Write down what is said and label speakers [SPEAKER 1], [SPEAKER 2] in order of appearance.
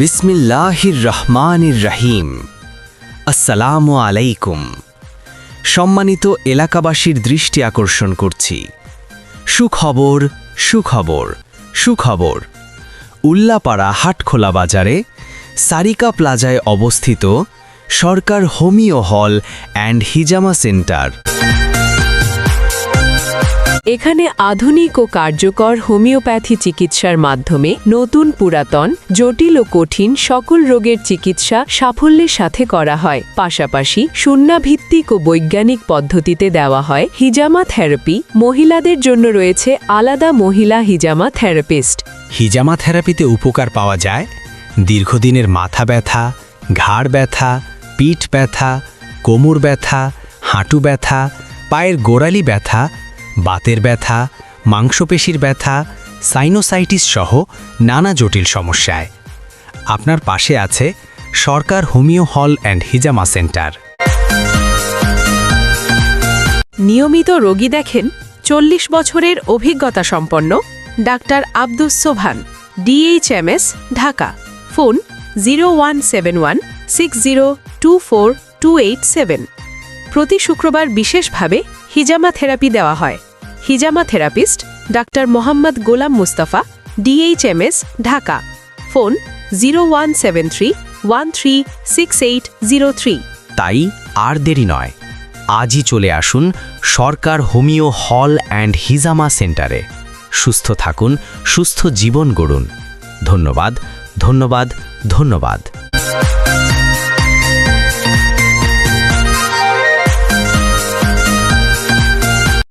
[SPEAKER 1] বিসমিল্লাহির রহমানির রহিম আসসালামু আলাইকুম। সম্মানিত এলাকাবাসীর দৃষ্টি আকর্ষণ করছি। সুখবর সুখবর সুখবর। উল্লাপাড়া হাটখোলা বাজারে সারিকা প্লাজায় অবস্থিত সরকার হোমিও হল অ্যান্ড হিজামা সেন্টার।
[SPEAKER 2] এখানে আধুনিক ও কার্যকর হোমিওপ্যাথি চিকিৎসার মাধ্যমে নতুন পুরাতন, জটিল ও কঠিন সকল রোগের চিকিৎসা সাফল্যের সাথে করা হয়। পাশাপাশি শূন্যাভিত্তিক ও বৈজ্ঞানিক পদ্ধতিতে দেওয়া হয় হিজামা থেরাপি। মহিলাদের জন্য রয়েছে আলাদা মহিলা হিজামা থেরাপিস্ট।
[SPEAKER 3] হিজামা থেরাপিতে উপকার পাওয়া যায় দীর্ঘদিনের মাথা ব্যথা, ঘাড় ব্যথা, পিঠ ব্যথা, কোমর ব্যথা, হাঁটু ব্যথা, পায়ের গোড়ালি ব্যথা বাতের ব্যথা, মাংসপেশির ব্যথা, সাইনোসাইটিস সহ নানা জটিল সমস্যায়। আপনার পাশে আছে সরকার হোমিও হল অ্যান্ড হিজামা সেন্টার।
[SPEAKER 2] নিয়মিত রোগী দেখেন চল্লিশ বছরের অভিজ্ঞতা সম্পন্ন doctor Abdus Sobhan DHMS Dhaka. Phone zero one seven one six zero two four two eight seven. প্রতি শুক্রবার বিশেষভাবে হিজামা থেরাপি দেওয়া হয়। হিজামা therapist doctor Mohammad Golam Mustafa DHMS Dhaka. Phone zero
[SPEAKER 1] তাই আর দেরি নয়। আজই চলে আসুন সরকার হোমিও হল অ্যান্ড হিজামা সেন্টারে। সুস্থ থাকুন, সুস্থ জীবন গড়ুন। ধন্যবাদ ধন্যবাদ ধন্যবাদ।